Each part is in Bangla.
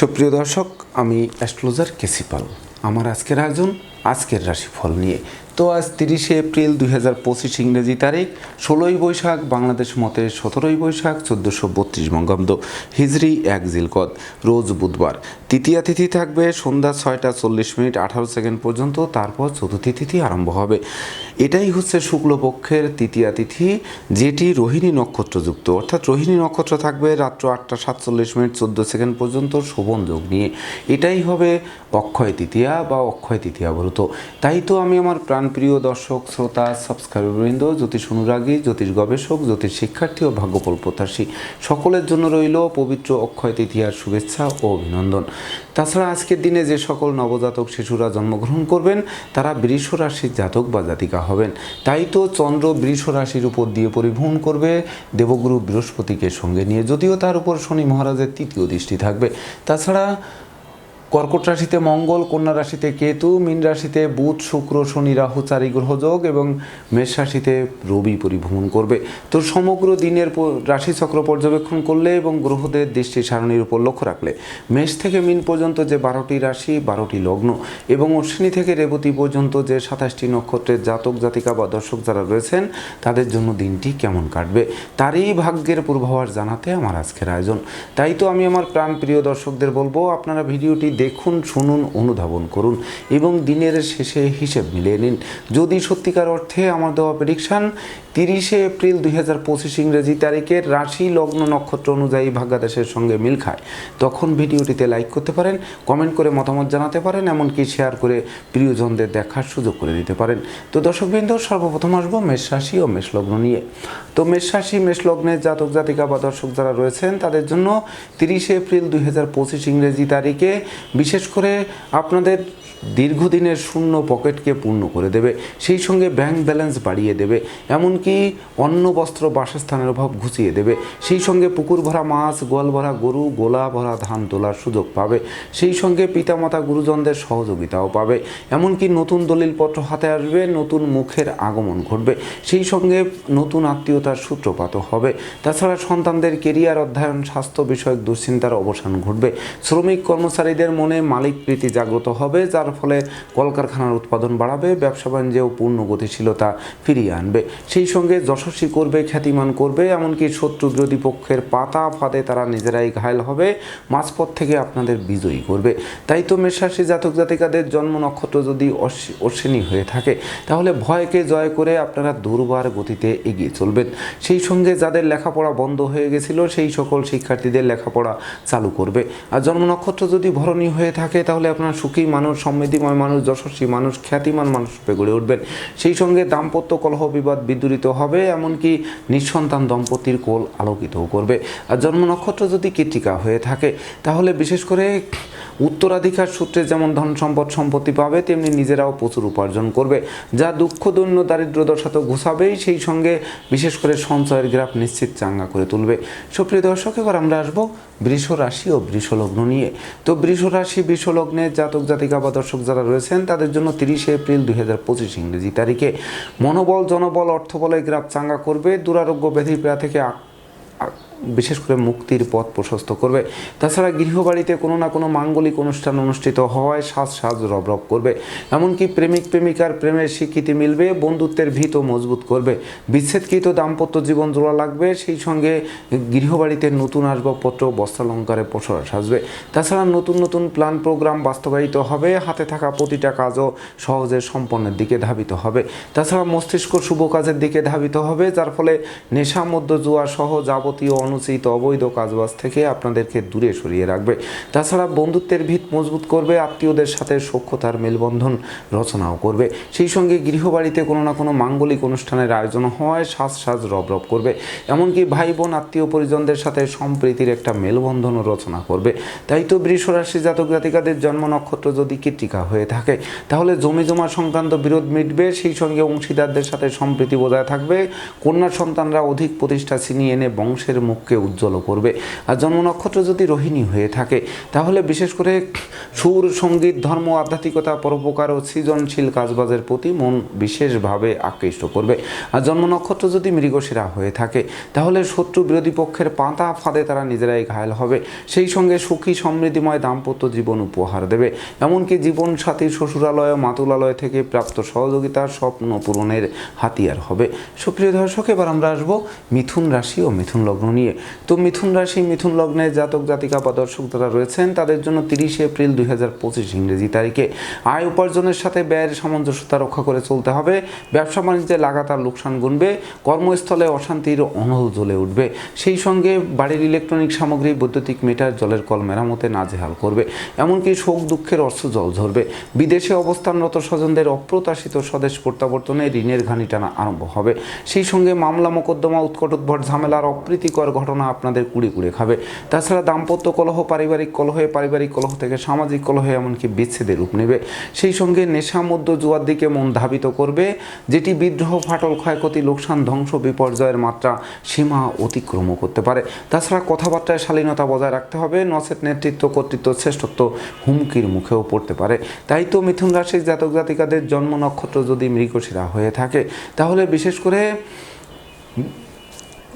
সুপ্রিয় দর্শক, আমি অ্যাস্ট্রোলজার কেসিপাল আমার আজকের আয়োজন, আজকের রাশিফল নিয়ে। তো আজ তিরিশে এপ্রিল দুই হাজার পঁচিশ ইংরেজি তারিখ, ষোলোই বৈশাখ, বাংলাদেশ মতে সতেরোই বৈশাখ, চোদ্দোশো বত্রিশ বঙ্গাব্দ, হিজরি এক জিলকদ রোজ বুধবার। তৃতীয়া তিথি থাকবে সন্ধ্যা ছয়টা চল্লিশ মিনিট আঠারো সেকেন্ড পর্যন্ত, তারপর চতুর্থী তিথি আরম্ভ হবে। এটাই হচ্ছে শুক্লপক্ষের তৃতীয়া তিথি, যেটি রোহিণী নক্ষত্রযুক্ত। অর্থাৎ রোহিণী নক্ষত্র থাকবে রাত্র আটটা সাতচল্লিশ মিনিট চোদ্দ সেকেন্ড পর্যন্ত শোভন যোগ নিয়ে। এটাই হবে অক্ষয় তৃতীয়া বা অক্ষয় তৃতীয়া ব্রত তাই তো আমি আমার প্রাণপ্রিয় দর্শক, শ্রোতা সাবস্ক্রাইববৃন্দ জ্যোতিষ অনুরাগী, জ্যোতিষ গবেষক, জ্যোতিষ শিক্ষার্থী ও ভাগ্যফল প্রত্যাশী সকলের জন্য রইল পবিত্র অক্ষয় তৃতীয়ার শুভেচ্ছা ও অভিনন্দন। তাছাড়া আজকের দিনে যে সকল নবজাতক শিশুরা জন্মগ্রহণ করবেন, তারা বৃষ রাশির জাতক বা জাতিকা হবেন। তাই তো চন্দ্র বৃষ রাশির উপর দিয়ে পরিভ্রমণ করবে। দেবগুরু বৃহস্পতিকে সঙ্গে নিয়ে, যদিও তার উপর শনি মহারাজের তৃতীয় দৃষ্টি থাকবে। তাছাড়া কর্কট রাশিতে মঙ্গল, কন্যা রাশিতে কেতু, মীন রাশিতে বুধ, শুক্র, শনি, রাহু চারি গ্রহযোগ এবং মেষ রাশিতে রবি পরিভ্রমণ করবে। তো সমগ্র দিনের রাশিচক্র পর্যবেক্ষণ করলে এবং গ্রহদের দৃষ্টি সারণীর উপর লক্ষ্য রাখলে মেষ থেকে মিন পর্যন্ত যে বারোটি রাশি, বারোটি লগ্ন এবং অশ্বিনী থেকে রেবতী পর্যন্ত যে সাতাশটি নক্ষত্রের জাতক, জাতিকা বা দর্শক যারা রয়েছেন, তাদের জন্য দিনটি কেমন কাটবে? তারই ভাগ্যের পূর্বাভাস জানাতে আমার আজকের আয়োজন। তাই তো আমি আমার প্রাণ প্রিয় দর্শকদের বলব, আপনারা ভিডিওটি দেখুন, শুনুন, অনুধাবন করুন এবং দিনের শেষে হিসেব মিলিয়ে নিন। যদি সত্যিকার অর্থে আমার দেওয়া প্রেডিকশান তিরিশে এপ্রিল দুই হাজার পঁচিশ ইংরেজি তারিখের রাশি লগ্ন নক্ষত্র অনুযায়ী ভাগ্যাদেশের সঙ্গে মিল খায়। তখন ভিডিওটিতে লাইক করতে পারেন কমেন্ট করে মতামত জানাতে পারেন, এমনকি শেয়ার করে প্রিয়জনদের দেখার সুযোগ করে দিতে পারেন। তো দর্শকবৃন্দ, সর্বপ্রথম আসব মেষ রাশি ও মেষ লগ্ন নিয়ে। তো মেষ রাশি, মেষ লগ্নের জাতক, জাতিকা বা দর্শক যারা রয়েছেন, তাদের জন্য তিরিশে এপ্রিল দুই হাজার পঁচিশ ইংরেজি তারিখে বিশেষ করে আপনাদের দীর্ঘদিনের শূন্য পকেটকে পূর্ণ করে দেবে, সেই সঙ্গে ব্যাংক ব্যালেন্স বাড়িয়ে দেবে, এমনকি অন্ন, বস্ত্র, বাসস্থানের অভাব ঘুচিয়ে দেবে, সেই সঙ্গে পুকুর ভরা মাছ, গোয়াল ভরা গরু, গোলা ভরা ধান তোলার সুযোগ পাবে, সেই সঙ্গে পিতামাতা গুরুজনদের সহযোগিতাও পাবে, এমনকি নতুন দলিলপত্র হাতে আসবে, নতুন মুখের আগমন ঘটবে, সেই সঙ্গে নতুন আত্মীয়তার সূত্রপাত হবে। তাছাড়া সন্তানদের কেরিয়ার অধ্যয়ন, স্বাস্থ্য বিষয়ক দুশ্চিন্তার অবসান ঘটবে, শ্রমিক কর্মচারীদের মনে মালিক প্রীতি জাগ্রত হবে, যার ফলে কলকারখানার উৎপাদন বাড়াবে, ব্যবসা বাণিজ্যেও পূর্ণ গতিশীলতা ফিরিয়ে আনবে। সেই সঙ্গে যশস্বী করবে, খ্যাতিমান করবে, এমনকি শত্রু বিরোধী পক্ষের পাতা ফাঁদে তারা নিজেরাই ঘায়ল হবে, মাঝপথ থেকে আপনাদের বিজয়ী করবে। তাই তো মেষরাশি জাতক জাতিকাদের জন্ম নক্ষত্র যদি অশ্ব- অশ্বিনী হয়ে থাকে, তাহলে ভয়কে জয় করে আপনারা দুর্বার গতিতে এগিয়ে চলবেন। সেই সঙ্গে যাদের লেখাপড়া বন্ধ হয়ে গেছিল, সেই সকল শিক্ষার্থীদের লেখাপড়া চালু করবে। আর জন্ম নক্ষত্র যদি ভরণী হয়ে থাকে, তাহলে আপনার সুখী মানুষ সমৃদ্ধিময় মানুষ, যশস্বী মানুষ, খ্যাতিমান মানুষ রূপে গড়ে উঠবেন। সেই সঙ্গে দাম্পত্য কলহ বিবাদ বিদূরিত হবে, এমনকি নিঃসন্তান দম্পতির কোল আলোকিতও করবে। আর জন্ম নক্ষত্র যদি কৃতিকা হয়ে থাকে, তাহলে বিশেষ করে উত্তরাধিকার সূত্রে যেমন ধন সম্পদ সম্পত্তি পাবে, তেমনি নিজেরাও প্রচুর উপার্জন করবে। যা দুঃখ, দৈন্য দারিদ্র দশা তো ঘুষাবেই, সেই সঙ্গে বিশেষ করে সঞ্চয়ের গ্রাফ নিশ্চিত চাঙ্গা করে তুলবে। সুপ্রিয় দর্শক, এবার আমরা আসব বৃষ রাশি ও বৃষ লগ্ন নিয়ে। তো বৃষ রাশি বৃষ লগ্নের জাতক, জাতিকা বা দর্শক যারা রয়েছেন, তাদের জন্য তিরিশে এপ্রিল দুই হাজার পঁচিশ ইংরেজি তারিখে। মনোবল, জনবল অর্থবলে গ্রাফ চাঙ্গা করবে। দুরারোগ্য ব্যাধি পীড়া থেকে বিশেষ করে মুক্তির পথ প্রশস্ত করবে। তাছাড়া গৃহবাড়িতে কোনো না কোনো মাঙ্গলিক অনুষ্ঠান অনুষ্ঠিত হওয়ায় সাজ সাজ রব করবে। এমনকি প্রেমিক প্রেমিকার প্রেমের স্বীকৃতি মিলবে, বন্ধুত্বের ভিতও মজবুত করবে। বিচ্ছেদকৃত দাম্পত্য জীবন জোড়া লাগবে, সেই সঙ্গে গৃহবাড়িতে নতুন আসবাবপত্র, বস্ত্রালঙ্কারে পসরা সাজবে। তাছাড়া নতুন নতুন প্ল্যান প্রোগ্রাম বাস্তবায়িত হবে, হাতে থাকা প্রতিটা কাজও সহজে সম্পন্নের দিকে ধাবিত হবে। তাছাড়া মস্তিষ্ক শুভ কাজের দিকে ধাবিত হবে, যার ফলে নেশা মধ্য জুয়া সহ যাবতীয় অনুচিত অবৈধ কাজবাজ থেকে আপনাদেরকে দূরে সরিয়ে রাখবে। তাছাড়া বন্ধুত্বের ভিত মজবুত করবে, আত্মীয়দের সাথে সখ্যতার মেলবন্ধন রচনাও করবে। সেই সঙ্গে গৃহবাড়িতে কোনো না কোনো মাঙ্গলিক অনুষ্ঠানের আয়োজন হওয়ায় সাজ সাজ রব রব করবে। এমনকি ভাই বোন আত্মীয় পরিজনদের সাথে সম্প্রীতির একটা মেলবন্ধনও রচনা করবে। তাই তো বৃষরাশি জাতক জাতিকাদের জন্ম নক্ষত্র যদি কৃত্রিকা হয়ে থাকে, তাহলে জমি জমা সংক্রান্ত বিরোধ মিটবে। সেই সঙ্গে অংশীদারদের সাথে সম্প্রীতি বজায় থাকবে। কন্যা সন্তানরা অধিক প্রতিষ্ঠা ছিনিয়ে এনে বংশের মুখ মুখকে উজ্জ্বল করবে। আর জন্ম নক্ষত্র যদি রোহিণী হয়ে থাকে, তাহলে বিশেষ করে সুর, সংগীত, ধর্ম, আধ্যাত্মিকতা, পরোপকার ও সৃজনশীল কাজবাজের প্রতি মন বিশেষভাবে আকৃষ্ট করবে। আর জন্ম নক্ষত্র যদি মৃগশিরা হয়ে থাকে, তাহলে শত্রু বিরোধী পক্ষের পাতা ফাঁদে তারা নিজেরাই ঘায়ল হবে। সেই সঙ্গে সুখী, সমৃদ্ধিময় দাম্পত্য জীবন উপহার দেবে। এমনকি জীবন সাথী শ্বশুরালয়, মাতুলালয় থেকে প্রাপ্ত সহযোগিতার স্বপ্ন পূরণের হাতিয়ার হবে। সুপ্রিয় দর্শক, এবার আমরা আসব মিথুন রাশি ও মিথুন লগ্ন নিয়ে। তো মিথুন রাশি, মিথুন লগ্নে জাতক, জাতিকা বা দর্শক যারা রয়েছেন, তাদের জন্য তিরিশে এপ্রিল দুই হাজার পঁচিশ ইংরেজি তারিখে। আয় উপার্জনের সাথে ব্যয়ের সামঞ্জস্যতা রক্ষা করে চলতে হবে। ব্যবসা বাণিজ্যে লাগাতার লোকসান গুনবে। কর্মস্থলে অশান্তির অনল জ্বলে উঠবে। সেই সঙ্গে বাড়ির ইলেকট্রনিক সামগ্রী, বৈদ্যুতিক মিটার, জলের কল মেরামতে নাজেহাল করবে। এমনকি শোক, দুঃখের অর্থ জল ঝরবে। বিদেশে অবস্থানরত স্বজনদের অপ্রত্যাশিত স্বদেশ প্রত্যাবর্তনে ঋণের ঘানি টানা আরম্ভ হবে। সেই সঙ্গে মামলা, মোকদ্দমা, উৎকট উদ্ভট ঝামেলার অপ্রীতিকর ঘটনা আপনাদের কুড়ে কুড়ে খাবে। তাছাড়া দাম্পত্য কলহ, পারিবারিক কলহে পারিবারিক কলহ থেকে সামাজিক কলহে এমনকি বিচ্ছেদের রূপ নেবে। সেই সঙ্গে নেশা মধ্য জুয়ার দিকে মন ধাবিত করবে। যেটি বিদ্রোহ, ফাটল, ক্ষয়ক্ষতি, লোকসান, ধ্বংস, বিপর্যয়ের মাত্রা সীমা অতিক্রম করতে পারে। তাছাড়া কথাবার্তায় শালীনতা বজায় রাখতে হবে। নচেত নেতৃত্ব, কর্তৃত্ব, শ্রেষ্ঠত্ব হুমকির মুখেও পড়তে পারে। তাই তো মিথুন রাশির জাতক জাতিকাদের জন্ম নক্ষত্র যদি মৃগশিরা হয়ে থাকে, তাহলে বিশেষ করে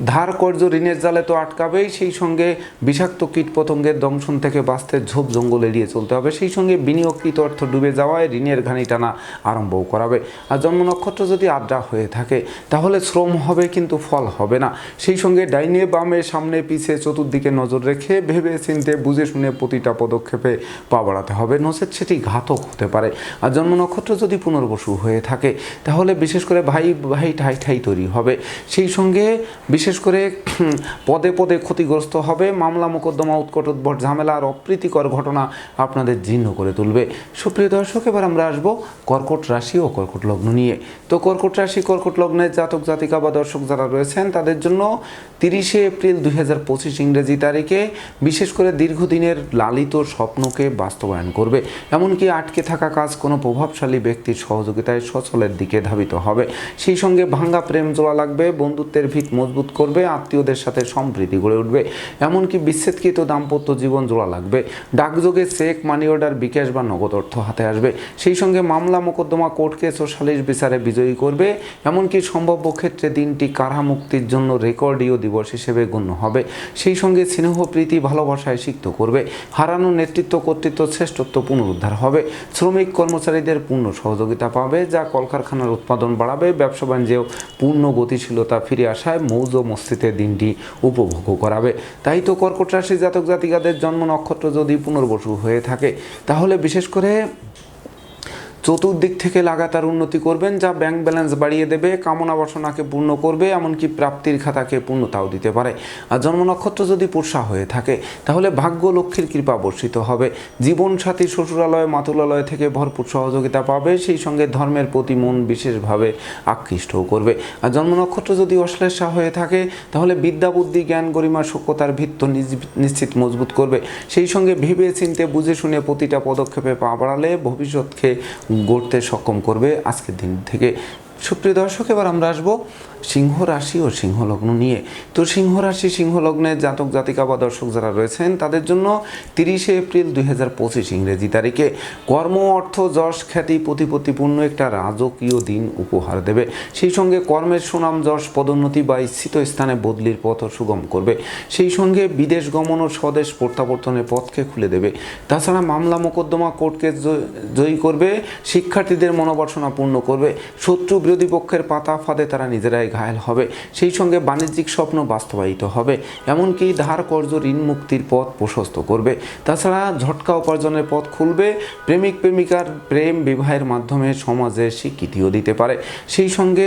ধার কর্য ঋণের জালে তো আটকাবেই, সেই সঙ্গে বিষাক্ত কীট পতঙ্গের দংশন থেকে বাঁচতে ঝোপ জঙ্গল এড়িয়ে চলতে হবে। সেই সঙ্গে বিনিয়োগকৃত অর্থ ডুবে যাওয়ায় ঋণের ঘানি টানা আরম্ভও করাবে। আর জন্ম নক্ষত্র যদি আড্ডা হয়ে থাকে, তাহলে শ্রম হবে কিন্তু ফল হবে না। সেই সঙ্গে ডাইনে বামে সামনে পিছে চতুর্দিকে নজর রেখে ভেবে চিনতে বুঝে শুনে প্রতিটা পদক্ষেপে পা বাড়াতে হবে। নচেত সেটি ঘাতক হতে পারে। আর জন্ম নক্ষত্র যদি পুনর্বসু হয়ে থাকে, তাহলে বিশেষ করে ভাই ভাই ঠাই ঠাই তৈরি হবে। সেই সঙ্গে বিশেষ করে পদে পদে ক্ষতিগ্রস্ত হবে। মামলা মোকদ্দমা উৎকট উদ্ভট ঝামেলা আর অপ্রীতিকর ঘটনা আপনাদের জীর্ণ করে তুলবে। সুপ্রিয় দর্শক, এবার আমরা আসব কর্কট রাশি ও কর্কট লগ্ন নিয়ে। তো কর্কট রাশি, কর্কট লগ্নের জাতক, জাতিকা বা দর্শক যারা রয়েছেন, তাদের জন্য তিরিশে এপ্রিল দুই হাজার পঁচিশ ইংরেজি তারিখে বিশেষ করে দীর্ঘদিনের লালিত স্বপ্নকে বাস্তবায়ন করবে। এমনকি আটকে থাকা কাজ কোনো প্রভাবশালী ব্যক্তির সহযোগিতায় সচলের দিকে ধাবিত হবে। সেই সঙ্গে ভাঙ্গা প্রেম জোড়া লাগবে, বন্ধুত্বের ভিত মজবুত করবে, আত্মীয়দের সাথে সম্প্রীতি গড়ে উঠবে। এমনকি বিচ্ছেদকৃত দাম্পত্য জীবন জোড়া লাগবে। ডাকযোগে চেক মানি অর্ডার বিকাশ বা নগদ অর্থ হাতে আসবে। সেই সঙ্গে মামলা, মোকদ্দমা, কোর্ট কেস ও সালিশ বিচারে বিজয়ী করবে। এমনকি সম্ভাব্য ক্ষেত্রে দিনটি কারা মুক্তির জন্য রেকর্ডীয় দিবস হিসেবে গণ্য হবে। সেই সঙ্গে স্নেহ, প্রীতি, ভালোবাসায় সিক্ত করবে। হারানো নেতৃত্ব, কর্তৃত্ব শ্রেষ্ঠত্ব পুনরুদ্ধার হবে। শ্রমিক কর্মচারীদের পূর্ণ সহযোগিতা পাবে, যা কলকারখানার উৎপাদন বাড়াবে। ব্যবসা বাণিজ্যেও পূর্ণ গতিশীলতা ফিরে আসায় মৌজ মস্তিতে দিনটি উপভোগ করাবে। তাই তো কর্কট রাশি জাতক জাতিকাদের জন্ম নক্ষত্র যদি পুনর্বসু হয়ে থাকে, তাহলে বিশেষ করে চতুর্দিক থেকে লাগাতার উন্নতি করবেন যা ব্যাংক ব্যালেন্স বাড়িয়ে দেবে, কামনা বাসনাকে পূর্ণ করবে, এমনকি প্রাপ্তির খাতাকে পূর্ণতাও দিতে পারে। আর জন্ম নক্ষত্র যদি পোষা হয়ে থাকে, তাহলে ভাগ্য লক্ষ্মীর কৃপা বর্ষিত হবে। জীবনসাথী শ্বশুরালয়, মাতুলালয় থেকে ভরপুর সহযোগিতা পাবে, সেই সঙ্গে ধর্মের প্রতি মন বিশেষভাবে আকৃষ্টও করবে। আর জন্ম নক্ষত্র যদি অশ্লেষা হয়ে থাকে, তাহলে বিদ্যা, বুদ্ধি, জ্ঞান, গরিমা সভ্যতার ভিত্ত নিশ্চিত মজবুত করবে। সেই সঙ্গে ভেবে চিনতে বুঝে শুনে প্রতিটা পদক্ষেপে পা বাড়ালে ভবিষ্যৎকে গড়তে সক্ষম করবে আজকের দিন থেকে। সুপ্রিয় দর্শক, এবার আমরা আসব সিংহ রাশি ও সিংহ লগ্ন নিয়ে। তো সিংহ রাশি সিংহ লগ্নের জাতক, জাতিকা বা দর্শক যারা রয়েছেন, তাদের জন্য তিরিশে এপ্রিল দুই হাজার পঁচিশ ইংরেজি তারিখে কর্ম, অর্থ, যশ, খ্যাতি, প্রতিপত্তিপূর্ণ একটা রাজকীয় দিন উপহার দেবে। সেই সঙ্গে কর্মের সুনাম, যশ, পদোন্নতি বা ইচ্ছিত স্থানে বদলির পথ সুগম করবে। সেই সঙ্গে বিদেশ গমন ও স্বদেশ প্রত্যাবর্তনের পথকে খুলে দেবে। তাছাড়া মামলা, মোকদ্দমা কোর্টকে জয়- করবে। শিক্ষার্থীদের মনোবাসনা পূর্ণ করবে। শত্রু বিরোধী পক্ষের পাতা ফাঁদে তারা নিজেরাই ঘায়েল হবে। সেই সঙ্গে বাণিজ্যিক স্বপ্ন বাস্তবায়িত হবে। এমনকি ধার কর্য ঋণ মুক্তির পথ প্রশস্ত করবে। তাছাড়া ঝটকা উপার্জনের পথ খুলবে। প্রেমিক প্রেমিকার প্রেম বিবাহের মাধ্যমে সমাজে স্বীকৃতিও দিতে পারে। সেই সঙ্গে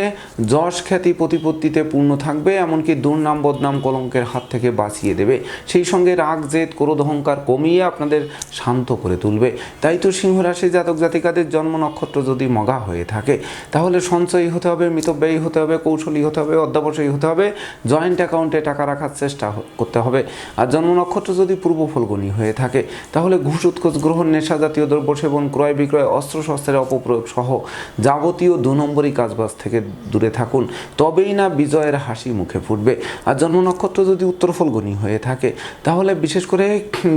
যশ খ্যাতি প্রতিপত্তিতে পূর্ণ থাকবে, এমনকি দুর্নাম বদনাম কলঙ্কের হাত থেকে বাঁচিয়ে দেবে। সেই সঙ্গে রাগ, জেদ, ক্রোধ, অহংকার কমিয়ে আপনাদের শান্ত করে তুলবে। তাই তো সিংহ রাশি জাতক জাতিকাদের জন্ম নক্ষত্র যদি মগা হয়ে থাকে, তাহলে সঞ্চয়ী হতে হবে, মিতব্যয়ী হতে হবে, কৌশলী হতে হবে অধ্যাবসায়ী হতে হবে জয়েন্ট অ্যাকাউন্টে টাকা রাখার চেষ্টা করতে হবে। আর জন্ম নক্ষত্র যদি পূর্ব ফলগুনি হয়ে থাকে, তাহলে ঘুষ, উৎকোচ, গ্রহণ, নেশা জাতীয় দ্রব্য সেবন, ক্রয় বিক্রয়, অস্ত্র, শস্ত্রের অপপ্রয়োগ সহ যাবতীয় দু নম্বরই কাজবাজ থেকে দূরে থাকুন, তবেই না বিজয়ের হাসি মুখে ফুটবে। আর জন্ম নক্ষত্র যদি উত্তর ফলগুনি হয়ে থাকে, তাহলে বিশেষ করে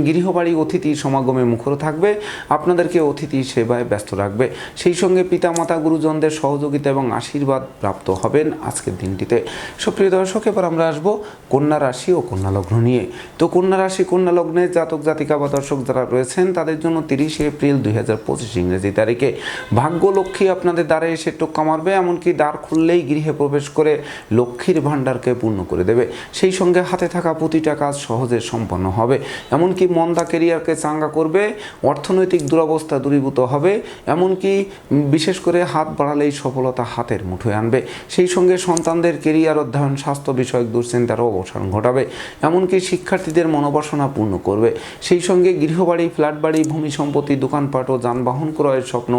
গৃহবাড়ি, অতিথি, সমাগমে মুখর থাকবে, আপনাদেরকে অতিথি সেবায় ব্যস্ত রাখবে। সেই সঙ্গে পিতামাতা, গুরুজনদের সহযোগিতা এবং আশীর্বাদ প্রাপ্ত হবেন আজকের দিনটিতে। সুপ্রিয় দর্শক, এবার আমরা আসব কন্যা রাশি ও কন্যা লগ্ন নিয়ে। তো কন্যা রাশি, কন্যা লগ্নে জাতক, জাতিকা বা দর্শক যারা রয়েছেন, তাদের জন্য তিরিশে এপ্রিল দুই হাজার পঁচিশ ইংরেজি তারিখে। ভাগ্য লক্ষ্মী আপনাদের দ্বারে এসে টোক্কা মারবে, এমনকি দ্বার খুললেই গৃহে প্রবেশ করে লক্ষ্মীর ভাণ্ডারকে পূর্ণ করে দেবে। সেই সঙ্গে হাতে থাকা প্রতিটা কাজ সহজে সম্পন্ন হবে। এমনকি মন্দা কেরিয়ারকে চাঙ্গা করবে, অর্থনৈতিক দুরবস্থা দূরীভূত হবে, এমনকি বিশেষ করে হাত বাড়ালেই সফলতা হাতের মুঠোয় আনবে। সেই সঙ্গে সন্তানদের কেরিয়ার অধ্যয়ন, স্বাস্থ্য বিষয়ক দুশ্চিন্তারও অবসান ঘটাবে, এমনকি শিক্ষার্থীদের মনোবাসনা পূর্ণ করবে। সেই সঙ্গে গৃহবাড়ি ফ্ল্যাট বাড়ি ভূমি সম্পত্তি, দোকানপাট ও যানবাহন ক্রয়ের স্বপ্ন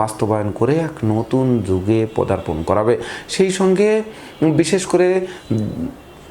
বাস্তবায়ন করে এক নতুন যুগে পদার্পণ করাবে। সেই সঙ্গে বিশেষ করে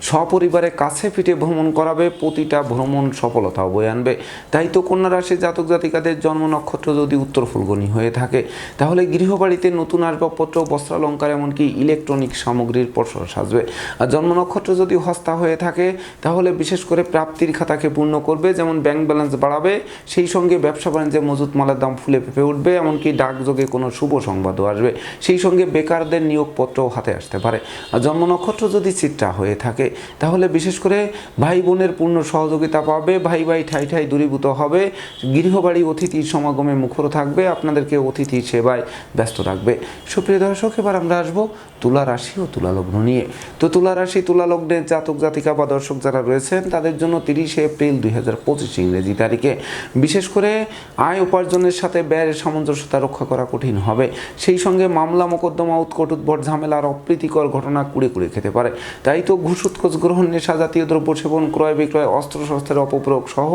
সপরিবারে কাছে পিঠে ভ্রমণ করাবে, প্রতিটা ভ্রমণ সফলতা বয়ে আনবে। তাই তো কন্যা রাশির জাতক জাতিকাদের জন্ম নক্ষত্র যদি উত্তর ফুলগনি হয়ে থাকে, তাহলে গৃহবাড়িতে নতুন আসবাবপত্র, বস্ত্রালঙ্কার, এমনকি ইলেকট্রনিক সামগ্রীর পসর সাজবে। আর জন্ম নক্ষত্র যদি হস্তা হয়ে থাকে, তাহলে বিশেষ করে প্রাপ্তির খাতাকে পূর্ণ করবে, যেমন ব্যাংক ব্যালেন্স বাড়াবে, সেই সঙ্গে ব্যবসা বাণিজ্যে মজুত মালের দাম ফুলে ফেপে উঠবে, এমনকি ডাকযোগে কোনো শুভ সংবাদও আসবে। সেই সঙ্গে বেকারদের নিয়োগপত্রও হাতে আসতে পারে। আর জন্ম নক্ষত্র যদি চিত্রা হয়ে থাকে তাহলে বিশেষ করে ভাই বোনের পূর্ণ সহযোগিতা পাবে, ভাই ভাই ঠাই ঠাই দূরীভূত হবে, গৃহবাড়ি অতিথি সমাগমে মুখর থাকবে, আপনাদেরকে অতিথি সেবায় ব্যস্ত রাখবে। সুপ্রিয় দর্শক, এবার আমরা আসব তুলা রাশি ও তুলা লগ্ন নিয়ে। তো তুলা রাশি, তুলা লগ্নের জাতক জাতিকা বা দর্শক যারা রয়েছেন, তাদের জন্য তিরিশে এপ্রিল দুই হাজার পঁচিশ ইংরেজি তারিখে। বিশেষ করে আয় উপার্জনের সাথে ব্যয়ের সামঞ্জস্যতা রক্ষা করা কঠিন হবে। সেই সঙ্গে মামলা, মোকদ্দমা, উৎকট উদ্ভট ঝামেলা আর অপ্রীতিকর ঘটনা কুড়ে কুড়ে খেতে পারে। তাই তো ঘুষ উৎকোচ গ্রহণ, নেশা জাতীয় দ্রব্য সেবন, ক্রয় বিক্রয়, অস্ত্রশস্ত্রের অপপ্রয়োগ সহ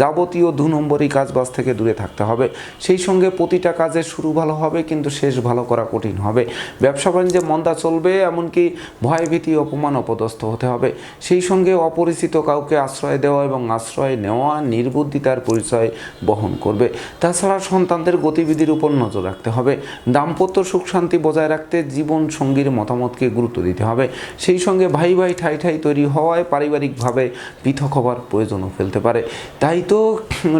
যাবতীয় দু নম্বরই কাজবাজ থেকে দূরে থাকতে হবে। সেই সঙ্গে প্রতিটা কাজের শুরু ভালো হবে, কিন্তু শেষ ভালো করা কঠিন হবে। ব্যবসা বাণিজ্যে মন্দা চলবে, এমনকি ভয়ভীতি, অপমান অপদস্থ হতে হবে। সেই সঙ্গে অপরিচিত কাউকে আশ্রয় দেওয়া এবং আশ্রয় নেওয়া নির্বুদ্ধিতার পরিচয় বহন করবে। তাছাড়া সন্তানদের গতিবিধির উপর নজর রাখতে হবে। দাম্পত্য সুখ শান্তি বজায় রাখতে জীবন সঙ্গীর মতামতকে গুরুত্ব দিতে হবে। সেই সঙ্গে ভাই ভাই ঠাই ঠাই তৈরি হওয়ায় পারিবারিকভাবে পৃথক হবার প্রয়োজনও ফেলতে পারে। তাই তো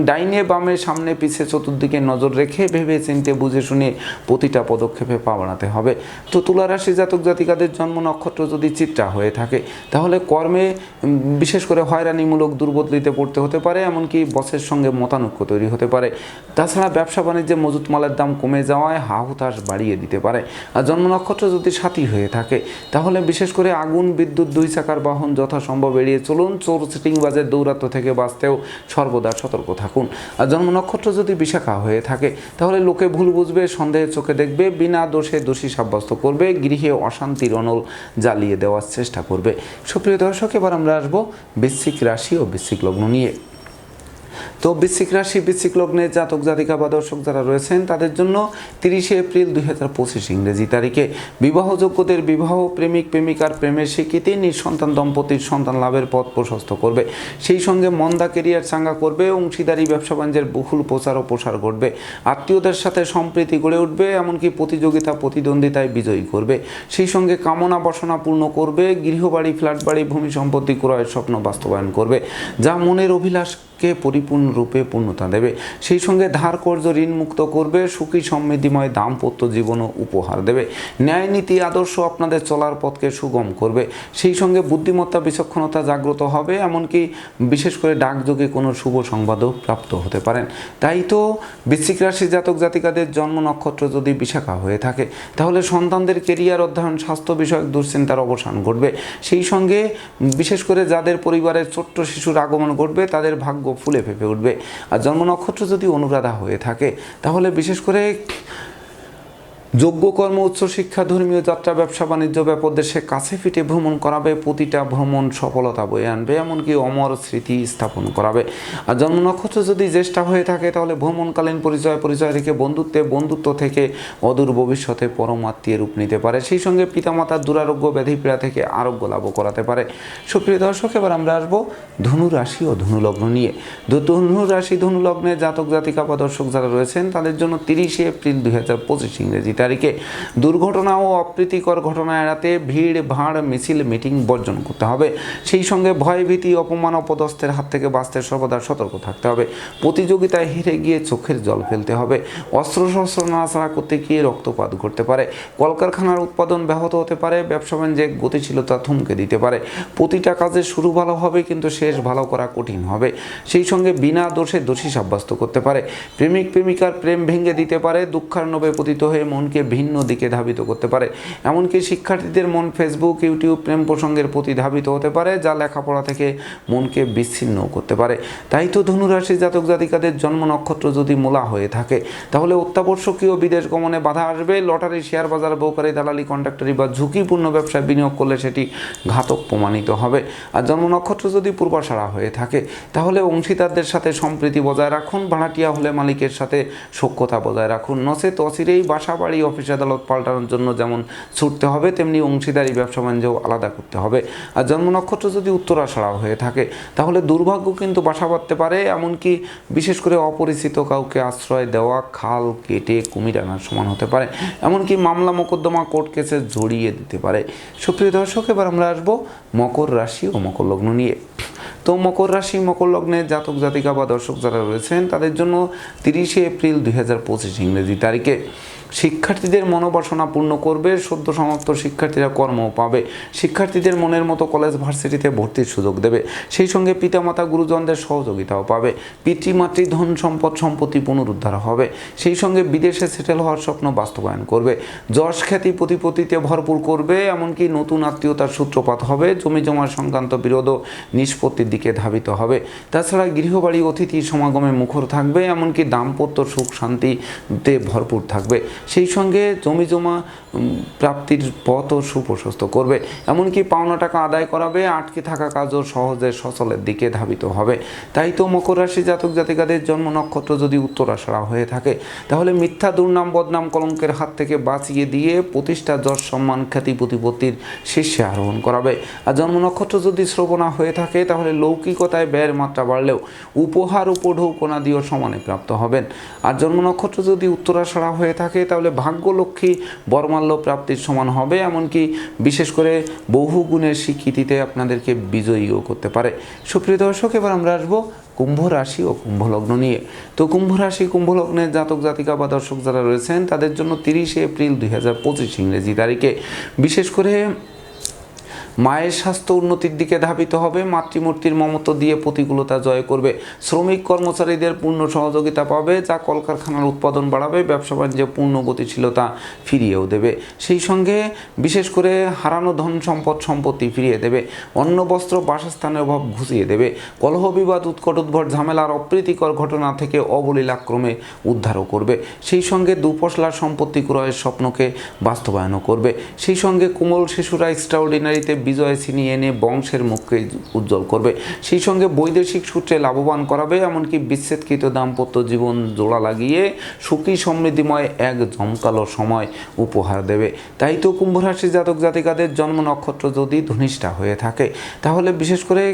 ডাইনে বামে সামনে পিছে চতুর্দিকে নজর রেখে ভেবে চিনতে বুঝে শুনে প্রতিটা পদক্ষেপে পা বাড়াতে হবে। তো তুলা রাশি জাতক জাতিকাদের জন্ম নক্ষত্র যদি চিত্রা হয়ে থাকে, তাহলে কর্মে বিশেষ করে হয়রানিমূলক দুর্বদলিতে পড়তে হতে পারে, এমনকি বসের সঙ্গে মতানৈক্য তৈরি হতে পারে। তাছাড়া ব্যবসা বাণিজ্যে মজুত মালের দাম কমে যাওয়ায় হাহুতাশ বাড়িয়ে দিতে পারে। আর জন্ম নক্ষত্র যদি সাথী হয়ে থাকে, তাহলে বিশেষ করে আগুন, বিদ্যুৎ, দুই চাকার বাহন যথাসম্ভব এড়িয়ে চলুন। চোর সিটিংবাজের দৌরাত্ম থেকে বাঁচতেও সর্বদা সতর্ক থাকুন। আর জন্ম নক্ষত্র যদি বিশাখা হয়ে থাকে, তাহলে লোকে ভুল বুঝবে সন্দেহের চোখে দেখবে, বিনা দোষে দোষী সাব্যস্ত করবে, গৃহে অশান্তির অনল জ্বালিয়ে দেওয়ার চেষ্টা করবে। সুপ্রিয় দর্শক, এবার আমরা আসব বৃশ্চিক রাশি ও বৃশ্চিক লগ্ন নিয়ে। তো বৃশ্চিক রাশি, বৃশ্চিক লগ্নের জাতক, জাতিকা বা দর্শক যারা রয়েছেন, তাদের জন্য তিরিশে এপ্রিল দুই হাজার পঁচিশ ইংরেজি তারিখে বিবাহযোগ্যদের বিবাহ প্রেমিক, প্রেমিকার প্রেমের স্বীকৃতি নিঃসন্তান দম্পতির সন্তান লাভের পথ প্রশস্ত করবে। সেই সঙ্গে মন্দা কেরিয়ার চাঙ্গা করবে, অংশীদারি, ব্যবসা বাণিজ্যের বহুল প্রচার ও প্রসার ঘটবে। আত্মীয়দের সাথে সম্প্রীতি গড়ে উঠবে, এমনকি প্রতিযোগিতা, প্রতিদ্বন্দ্বিতায় বিজয়ী করবে। সেই সঙ্গে কামনা বাসনা পূর্ণ করবে, গৃহবাড়ি ফ্ল্যাট বাড়ি ভূমি সম্পত্তি ক্রয়ের স্বপ্ন বাস্তবায়ন করবে। যা মনের অভিলাষকে পরিপূর্ণরূপে পূর্ণতা দেবে। সেই সঙ্গে ধার কর্য ঋণ মুক্ত করবে, সুখী সমৃদ্ধিময় দাম্পত্য জীবনও উপহার দেবে। ন্যায় নীতি আদর্শ আপনাদের চলার পথকে সুগম করবে। সেই সঙ্গে বুদ্ধিমত্তা, বিচক্ষণতা জাগ্রত হবে, এমনকি বিশেষ করে ডাকযোগে কোনো শুভ সংবাদও প্রাপ্ত হতে পারেন। তাই তো বৃশ্চিক রাশি জাতক জাতিকাদের জন্ম নক্ষত্র যদি বিশাখা হয়ে থাকে, তাহলে সন্তানদের কেরিয়ার অধ্যয়ন, স্বাস্থ্য বিষয়ক দুশ্চিন্তার অবসান ঘটবে। সেই সঙ্গে বিশেষ করে যাদের পরিবারের ছোট্ট শিশুর আগমন ঘটবে, তাদের ভাগ্য ফুলে ফেপে উঠবে। আর জন্ম নক্ষত্র যদি অনুরাধা হয়ে থাকে তাহলে বিশেষ করে যোগ্য কর্ম উচ্চশিক্ষা ধর্মীয় যাত্রা, ব্যবসা, বাণিজ্য, ব্যাপক দেশে কাছে ফিটে ভ্রমণ করাবে, প্রতিটা ভ্রমণ সফলতা বয়ে আনবে, এমনকি অমর স্মৃতি স্থাপন করাবে। আর জন্ম নক্ষত্র যদি জ্যেষ্ঠা হয়ে থাকে, তাহলে ভ্রমণকালীন পরিচয় পরিচয় রেখে বন্ধুত্বে, বন্ধুত্ব থেকে অদূর ভবিষ্যতে পরমাত্মীয় রূপ নিতে পারে। সেই সঙ্গে পিতামাতার দুরারোগ্য ব্যাধিপীড়া থেকে আরোগ্য লাভ করাতে পারে। সুপ্রিয় দর্শক, এবার আমরা আসব ধনু রাশি ও ধনুলগ্ন নিয়ে। ধ- ধনু রাশি ধনু লগ্নে জাতক জাতিকা বা দর্শক যারা রয়েছেন, তাদের জন্য তিরিশে এপ্রিল দুই হাজার পঁচিশ ইংরেজি তারিখে দুর্ঘটনা ও অপ্রীতিকর ঘটনা এড়াতে ভিড়, ভাঁড়, মিছিল, মিটিং বর্জন করতে হবে। সেই সঙ্গে ভয় ভীতি অপমান, অপদস্থের হাত থেকে বাঁচতে সর্বদা সতর্ক থাকতে হবে। প্রতিযোগিতায় হেরে গিয়ে চোখের জল ফেলতে হবে। অস্ত্র শস্ত্র নাড়াচাড়া করতে গিয়ে রক্তপাত ঘটতে পারে। কলকারখানার উৎপাদন ব্যাহত হতে পারে। ব্যবসা বাণিজ্যে গতিশীলতা থমকে দিতে পারে। প্রতিটা কাজে শুরু ভালো হবে, কিন্তু শেষ ভালো করা কঠিন হবে। সেই সঙ্গে বিনা দোষে দোষী সাব্যস্ত করতে পারে। প্রেমিক প্রেমিকার প্রেম ভেঙে দিতে পারে। দুঃখার্ণবে পতিত হয়ে মনকে ভিন্ন দিকে ধাবিত করতে পারে। এমনকি শিক্ষার্থীদের মন ফেসবুক ইউটিউব প্রেম প্রসঙ্গের প্রতি ধাবিত হতে পারে, যা লেখাপড়া থেকে মনকে বিচ্ছিন্ন করতে পারে। তাই তো ধনুরাশি জাতক জাতিকাদের জন্ম নক্ষত্র যদি মূলা হয়ে থাকে, তাহলে অত্যাবশ্যকীয় বিদেশ গমনে বাধা আসবে। লটারি, শেয়ার বাজার, বৌকারি, দালালি, কন্ট্রাক্টরি বা ঝুঁকিপূর্ণ ব্যবসায় বিনিয়োগ করলে সেটি ঘাতক প্রমাণিত হবে। আর জন্ম নক্ষত্র যদি পূর্বাশারা হয়ে থাকে, তাহলে অংশীদারদের সাথে সম্প্রীতি বজায় রাখুন, ভাড়াটিয়া হলে মালিকের সাথে সখ্যতা বজায় রাখুন। নচেত অচিরেই বাসা বাড়ি অফিস আদালত পাল্টানোর জন্য যেমন ছুটতে হবে, তেমনি অংশীদারি ব্যবসা বাণিজ্যও আলাদা করতে হবে। আর জন্ম নক্ষত্র যদি উত্তরাশারা হয়ে থাকে, তাহলে দুর্ভাগ্য কিন্তু বাসা বাঁধতে পারে, এমনকি বিশেষ করে অপরিচিত কাউকে আশ্রয় দেওয়া, খাল কেটে কুমির আনার সমান হতে পারে। এমনকি মামলা মোকদ্দমা কোর্ট কেসে জড়িয়ে দিতে পারে। সুপ্রিয় দর্শক, এবার আমরা আসব মকর রাশি ও মকর লগ্ন নিয়ে। তো মকর রাশি, মকর লগ্নে জাতক, জাতিকা বা দর্শক যারা রয়েছেন, তাদের জন্য তিরিশে এপ্রিল দুই হাজার পঁচিশ ইংরেজি তারিখে। শিক্ষার্থীদের মনোবাসনা পূর্ণ করবে, সদ্য সমাপ্ত শিক্ষার্থীরা কর্ম পাবে। শিক্ষার্থীদের মনের মতো কলেজ ভার্সিটিতে ভর্তির সুযোগ দেবে। সেই সঙ্গে পিতামাতা গুরুজনদের সহযোগিতাও পাবে। পিতৃমাতৃ ধন সম্পদ সম্পত্তি পুনরুদ্ধার হবে। সেই সঙ্গে বিদেশে সেটেল হওয়ার স্বপ্ন বাস্তবায়ন করবে। যশ খ্যাতি প্রতিপত্তিতে ভরপুর করবে, এমনকি নতুন আত্মীয়তার সূত্রপাত হবে। জমি জমা সংক্রান্ত বিরোধ নিষ্পত্তির দিকে ধাবিত হবে। তাছাড়া গৃহবাড়ি, অতিথি সমাগমে মুখর থাকবে, এমনকি দাম্পত্য সুখ শান্তিতে ভরপুর থাকবে। সেই সঙ্গে জমি জমা প্রাপ্তির পথও সুপ্রশস্ত করবে। এমনকি পাওনা টাকা আদায় করাবে, আটকে থাকা কাজও সহজে সচলের দিকে ধাবিত হবে। তাই তো মকর রাশি জাতক জাতিকাদের জন্ম নক্ষত্র যদি উত্তরাশারা হয়ে থাকে, তাহলে মিথ্যা দুর্নাম, বদনাম, কলঙ্কের হাত থেকে বাঁচিয়ে দিয়ে প্রতিষ্ঠা যশ সম্মান খ্যাতি প্রতিপত্তির শীর্ষে আরোহণ করাবে। আর জন্ম নক্ষত্র যদি শ্রবণা হয়ে থাকে, তাহলে লৌকিকতায় ব্যয়ের মাত্রা বাড়লেও উপহার উপঢৌকনা দিয়েও সমানে প্রাপ্ত হবেন। আর জন্ম নক্ষত্র যদি উত্তরাশারা হয়ে থাকে তাহলে ভাগ্যলক্ষ্মী বর্মাল্য প্রাপ্তির সমান হবে, এমনকি বিশেষ করে বহু গুণের স্বীকৃতিতে আপনাদেরকে বিজয়ীও করতে পারে। সুপ্রিয় দর্শক, এবার আমরা আসব কুম্ভ রাশি ও কুম্ভ লগ্ন নিয়ে। তো কুম্ভ রাশি, কুম্ভ লগ্নের জাতক, জাতিকা বা দর্শক যারা রয়েছেন, তাদের জন্য তিরিশে এপ্রিল দুই হাজার পঁচিশ ইংরেজি তারিখে। বিশেষ করে মায়ের স্বাস্থ্য উন্নতির দিকে ধাবিত হবে, মাতৃমূর্তির মমত্ব দিয়ে প্রতিকূলতা জয় করবে। শ্রমিক কর্মচারীদের পূর্ণ সহযোগিতা পাবে, যা কলকারখানার উৎপাদন বাড়াবে, ব্যবসা বাণিজ্যে পূর্ণ গতিশীলতা ফিরিয়েও দেবে। সেই সঙ্গে বিশেষ করে হারানো ধন সম্পদ সম্পত্তি ফিরিয়ে দেবে, অন্ন, বস্ত্র, বাসস্থানের অভাব ঘুষিয়ে দেবে। কলহ বিবাদ, উৎকট উদ্ভট ঝামেলার অপ্রীতিকর ঘটনা থেকে অবলীলাক্রমে উদ্ধারও করবে। সেই সঙ্গে দুপশলার সম্পত্তি ক্রয়ের স্বপ্নকে বাস্তবায়নও করবে। সেই সঙ্গে কোমল শিশুরা এক্সট্রাঅর্ডিনারিতে বিজয় ছিনিয়ে এনে বংশের মুখকে উজ্জ্বল করবে। সেই সঙ্গে বৈদেশিক সূত্রে লাভবান করাবে, এমনকি বিচ্ছেদকৃত দাম্পত্য জীবন জোড়া লাগিয়ে সুখী সমৃদ্ধিময় এক জমকালো সময় উপহার দেবে। তাই তো কুম্ভ রাশি জাতক জাতিকাদের জন্ম নক্ষত্র যদি ধনিষ্ঠা হয়ে থাকে, তাহলে বিশেষ করে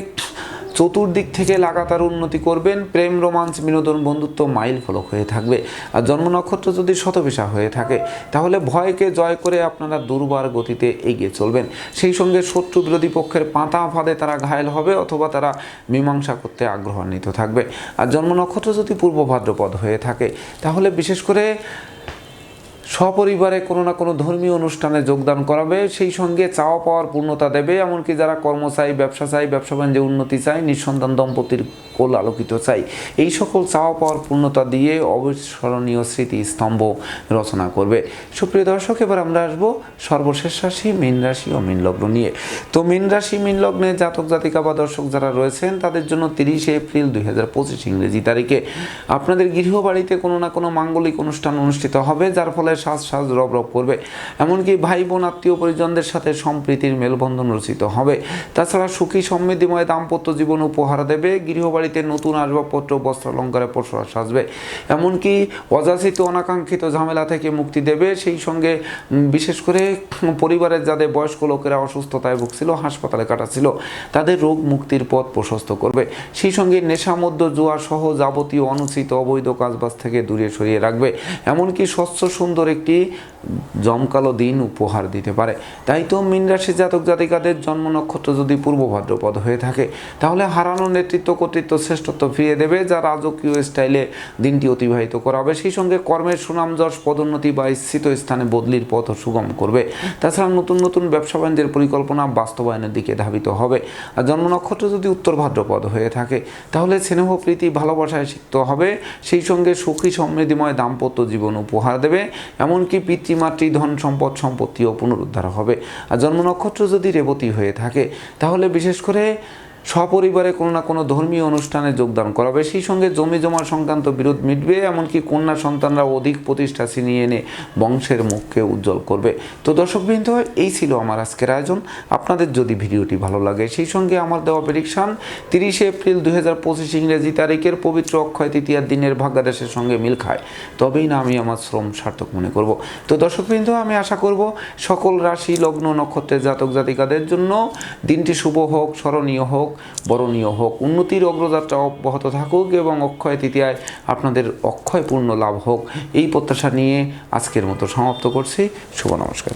চতুর্দিক থেকে লাগাতার উন্নতি করবেন, প্রেম, রোমান্স, বিনোদন, বন্ধুত্ব মাইল ফলক হয়ে থাকবে। আর জন্ম নক্ষত্র যদি শতবিশা হয়ে থাকে, তাহলে ভয়কে জয় করে আপনারা দুর্বার গতিতে এগিয়ে চলবেন। সেই সঙ্গে শত্রু বিরোধী পক্ষের পাতা ফাঁদে তারা ঘায়ল হবে অথবা তারা মীমাংসা করতে আগ্রহান্বিত থাকবে। আর জন্ম নক্ষত্র যদি পূর্ব ভাদ্রপদ হয়ে থাকে, তাহলে বিশেষ করে সপরিবারে কোনো না কোনো ধর্মীয় অনুষ্ঠানে যোগদান করাবে, সেই সঙ্গে চাওয়া পাওয়ার পূর্ণতা দেবে, এমনকি যারা কর্ম চাই ব্যবসা চাই ব্যবসা বাণিজ্যে উন্নতি চাই নিঃসন্তান দম্পতির কোল আলোকিত চাই এই সকল চাওয়া পাওয়ার পূর্ণতা দিয়ে অবিস্মরণীয় স্মৃতি স্তম্ভ রচনা করবে। সুপ্রিয় দর্শক, এবার আমরা আসব সর্বশেষ রাশি, মীন রাশি ও মীন লগ্ন নিয়ে। তো মীন রাশি, মীন লগ্নে জাতক, জাতিকা বা দর্শক যারা রয়েছেন, তাদের জন্য তিরিশে এপ্রিল দুই হাজার পঁচিশ ইংরেজি তারিখে। আপনাদের গৃহবাড়িতে কোনো না কোনো মাঙ্গলিক অনুষ্ঠান অনুষ্ঠিত হবে, যার ফলে সাজ সাজ রব রব করবে। এমনকি ভাই বোন আত্মীয় পরিজনদের সাথে সম্প্রীতির মেলবন্ধন রচিত হবে। তাছাড়া সুখী, সমৃদ্ধিময় দাম্পত্য জীবন উপহার দেবে। গৃহবাড়িতে নতুন আসবাবপত্র বস্ত্র অলঙ্কারে পশুরা সাজবে। এমনকি অযাচিত, অনাকাঙ্ক্ষিত ঝামেলা থেকে মুক্তি দেবে। সেই সঙ্গে বিশেষ করে পরিবারের যাদের বয়স্ক লোকেরা অসুস্থতায় ভুগছিল, হাসপাতালে কাটাছিল তাদের রোগ মুক্তির পথ প্রশস্ত করবে। সেই সঙ্গে নেশামদ্য জুয়া সহ যাবতীয় অনুচিত অবৈধ কাজবাজ থেকে দূরে সরিয়ে রাখবে। এমনকি স্বচ্ছ, সুন্দর একটি জমকালো দিন উপহার দিতে পারে। তাই তো মীন রাশি জাতক জাতিকাদের জন্ম নক্ষত্র যদি পূর্ব ভাদ্রপদ হয়ে থাকে, তাহলে হারানো নেতৃত্ব কর্তৃত্ব শ্রেষ্ঠত্ব ফিরিয়ে দেবে, যা রাজকীয় স্টাইলে দিনটি অতিবাহিত করাবে। সেই সঙ্গে কর্মের সুনাম, যশ, পদোন্নতি বা ইচ্ছিত স্থানে বদলির পথ সুগম করবে। তাছাড়া নতুন নতুন ব্যবসা বাণিজ্যের পরিকল্পনা বাস্তবায়নের দিকে ধাবিত হবে। আর জন্ম নক্ষত্র যদি উত্তর ভাদ্রপদ হয়ে থাকে, তাহলে স্নেহ, প্রীতি, ভালোবাসায় সিক্ত হবে। সেই সঙ্গে সুখী, সমৃদ্ধিময় দাম্পত্য জীবন উপহার দেবে। এমনকি পিতৃমাতৃ ধন সম্পদ সম্পত্তিও পুনরুদ্ধার হবে। আর জন্ম নক্ষত্র যদি রেবতী হয়ে থাকে, তাহলে বিশেষ করে সপরিবারে কোনো না কোনো ধর্মীয় অনুষ্ঠানে যোগদান করাবে সেই সঙ্গে জমি জমা সংক্রান্ত বিরোধ মিটবে, এমনকি কন্যা সন্তানরা অধিক প্রতিষ্ঠা ছিনিয়ে এনে বংশের মুখকে উজ্জ্বল করবে। তো দর্শকবৃন্দ এই ছিল আমার আজকের আয়োজন। আপনাদের যদি ভিডিওটি ভালো লাগে, সেই সঙ্গে আমার দেওয়া প্রেডিকশান তিরিশে এপ্রিল দু হাজার পঁচিশ ইংরেজি তারিখের পবিত্র অক্ষয় তৃতীয়ার দিনের ভাগ্যাদেশের সঙ্গে মিল খায়। তবেই না আমি আমার শ্রম সার্থক মনে করব। তো দর্শকবৃন্দ আমি আশা করব সকল রাশি, লগ্ন, নক্ষত্রের জাতক জাতিকাদের জন্য দিনটি শুভ হোক, স্মরণীয় হোক। বরণীয় হোক, উন্নতির অগ্রযাত্রা অব্যাহত থাকুক এবং অক্ষয় তৃতীয়ায় আপনাদের অক্ষয় পূর্ণ লাভ হোক। এই প্রত্যাশা নিয়ে আজকের মতো সমাপ্ত করছি। শুভ নমস্কার।